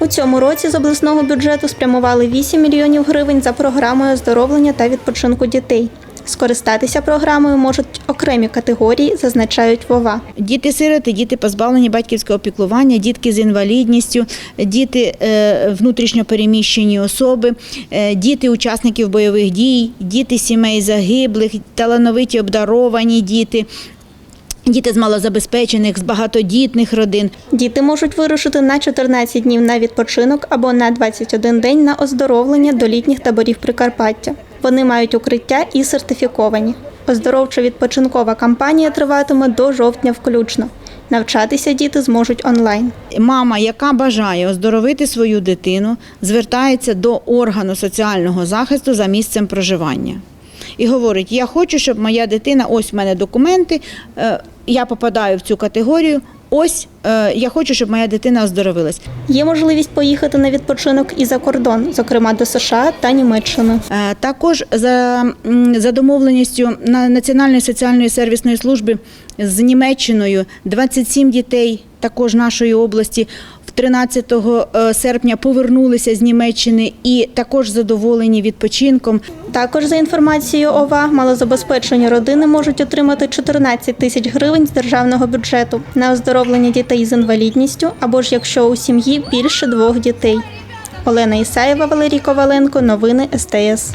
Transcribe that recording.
У цьому році з обласного бюджету спрямували 8 мільйонів гривень за програмою оздоровлення та відпочинку дітей. Скористатися програмою можуть окремі категорії, зазначають ВОВА. Діти-сироти, діти позбавлені батьківського піклування, дітки з інвалідністю, діти е, внутрішньо переміщені особи, е, діти учасників бойових дій, діти сімей загиблих, талановиті обдаровані діти. Діти з малозабезпечених, з багатодітних родин. Діти можуть вирушити на 14 днів на відпочинок або на 21 день на оздоровлення до літніх таборів Прикарпаття. Вони мають укриття і сертифіковані. Оздоровчо-відпочинкова кампанія триватиме до жовтня включно. Навчатися діти зможуть онлайн. Мама, яка бажає оздоровити свою дитину, звертається до органу соціального захисту за місцем проживання. І говорить: Я хочу, щоб моя дитина, ось в мене документи, е, я попадаю в цю категорію. Ось е, я хочу, щоб моя дитина оздоровилась. Є можливість поїхати на відпочинок і за кордон, зокрема до США та Німеччини. Е, Також за, за домовленістю на Національної соціальної сервісної служби з Німеччиною 27 дітей також нашої області в 13 е, серпня повернулися з Німеччини і також задоволені відпочинком. Також за інформацією ОВА, малозабезпечені родини можуть отримати 14 тисяч гривень з державного бюджету на оздоровлення дітей з інвалідністю або ж якщо у сім'ї більше двох дітей. Олена Ісаєва, Валерій Коваленко. Новини СТС.